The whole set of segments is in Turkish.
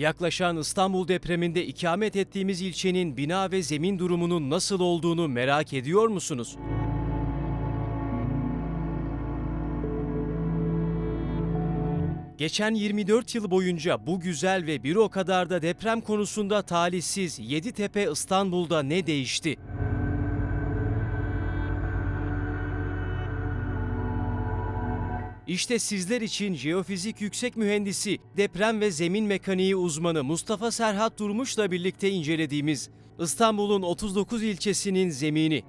Yaklaşan İstanbul depreminde ikamet ettiğimiz ilçenin bina ve zemin durumunun nasıl olduğunu merak ediyor musunuz? Geçen 24 yıl boyunca bu güzel ve bir o kadar da deprem konusunda talihsiz Yeditepe İstanbul'da ne değişti? İşte sizler için jeofizik yüksek mühendisi, deprem ve zemin mekaniği uzmanı Mustafa Serhat Durmuş'la birlikte incelediğimiz İstanbul'un 39 ilçesinin zemini.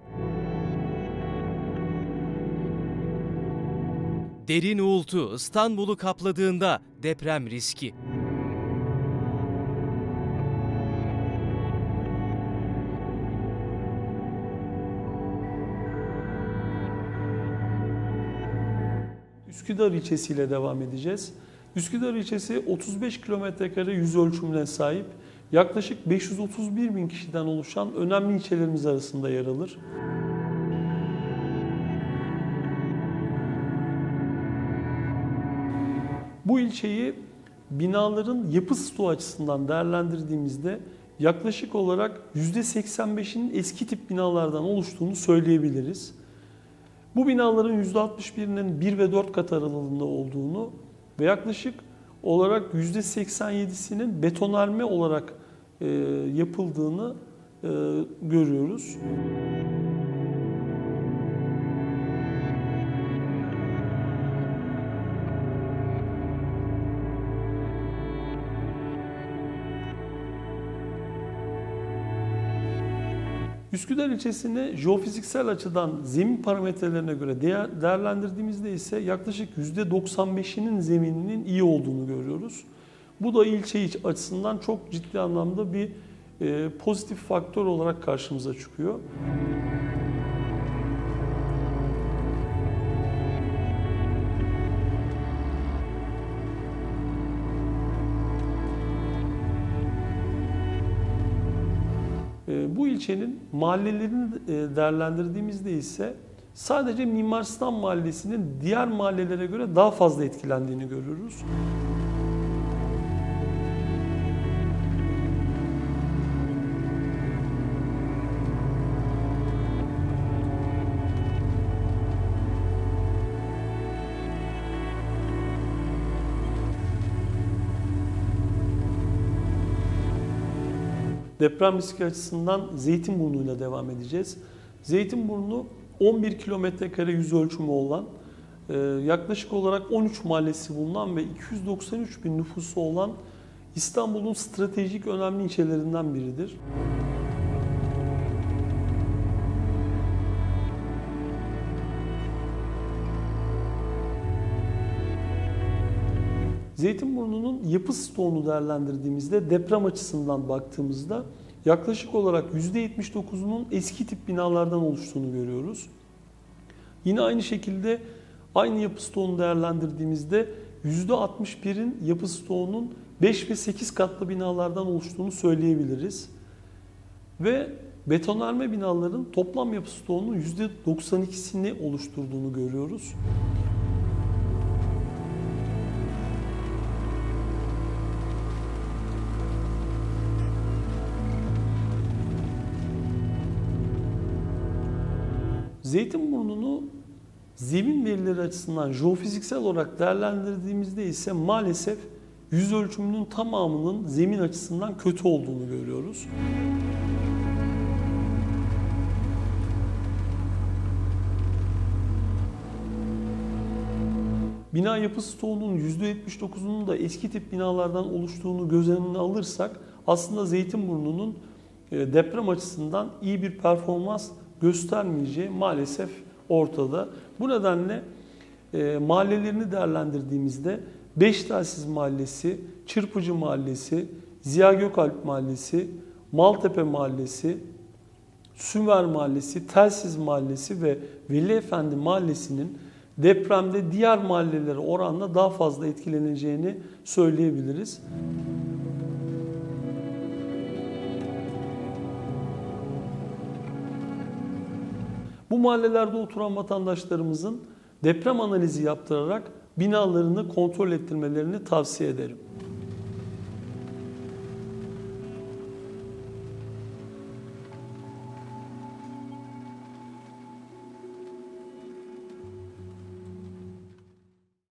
Derin uğultu İstanbul'u kapladığında deprem riski. Üsküdar ilçesiyle devam edeceğiz. Üsküdar ilçesi 35 kilometre kare yüz ölçümüne sahip. Yaklaşık 531 bin kişiden oluşan önemli ilçelerimiz arasında yer alır. Bu ilçeyi binaların yapı stoğu açısından değerlendirdiğimizde yaklaşık olarak %85'inin eski tip binalardan oluştuğunu söyleyebiliriz. Bu binaların %61'inin 1 ve 4 kat aralığında olduğunu ve yaklaşık olarak %87'sinin betonarme olarak e, yapıldığını e, görüyoruz. Üsküdar ilçesini jeofiziksel açıdan zemin parametrelerine göre değer- değerlendirdiğimizde ise yaklaşık %95'inin zemininin iyi olduğunu görüyoruz. Bu da ilçe açısından çok ciddi anlamda bir e, pozitif faktör olarak karşımıza çıkıyor. Bu ilçenin mahallelerini e, değerlendirdiğimizde ise sadece Mimar Mahallesi'nin diğer mahallelere göre daha fazla etkilendiğini görüyoruz. Deprem riski açısından Zeytinburnu ile devam edeceğiz. Zeytinburnu 11 kilometre kare yüz ölçümü olan, e, yaklaşık olarak 13 mahallesi bulunan ve 293 bin nüfusu olan İstanbul'un stratejik önemli ilçelerinden biridir. Zeytinburnu'nun yapı stoğunu değerlendirdiğimizde deprem açısından baktığımızda yaklaşık olarak %79'unun eski tip binalardan oluştuğunu görüyoruz. Yine aynı şekilde aynı yapı stoğunu değerlendirdiğimizde %61'in yapı stoğunun 5 ve 8 katlı binalardan oluştuğunu söyleyebiliriz. Ve betonarme binaların toplam yapı stoğunun %92'sini oluşturduğunu görüyoruz. Zeytinburnu'nu zemin verileri açısından jeofiziksel olarak değerlendirdiğimizde ise maalesef yüz ölçümünün tamamının zemin açısından kötü olduğunu görüyoruz. Bina yapı stoğunun %79'unun da eski tip binalardan oluştuğunu göz önüne alırsak aslında Zeytinburnu'nun e, deprem açısından iyi bir performans göstermeyeceği maalesef ortada. Bu nedenle e, mahallelerini değerlendirdiğimizde Beştelsiz Mahallesi, Çırpıcı Mahallesi, Ziya Gökalp Mahallesi, Maltepe Mahallesi, Sümer Mahallesi, Telsiz Mahallesi ve Veli Efendi Mahallesi'nin depremde diğer mahallelere oranla daha fazla etkileneceğini söyleyebiliriz. Bu mahallelerde oturan vatandaşlarımızın deprem analizi yaptırarak binalarını kontrol ettirmelerini tavsiye ederim.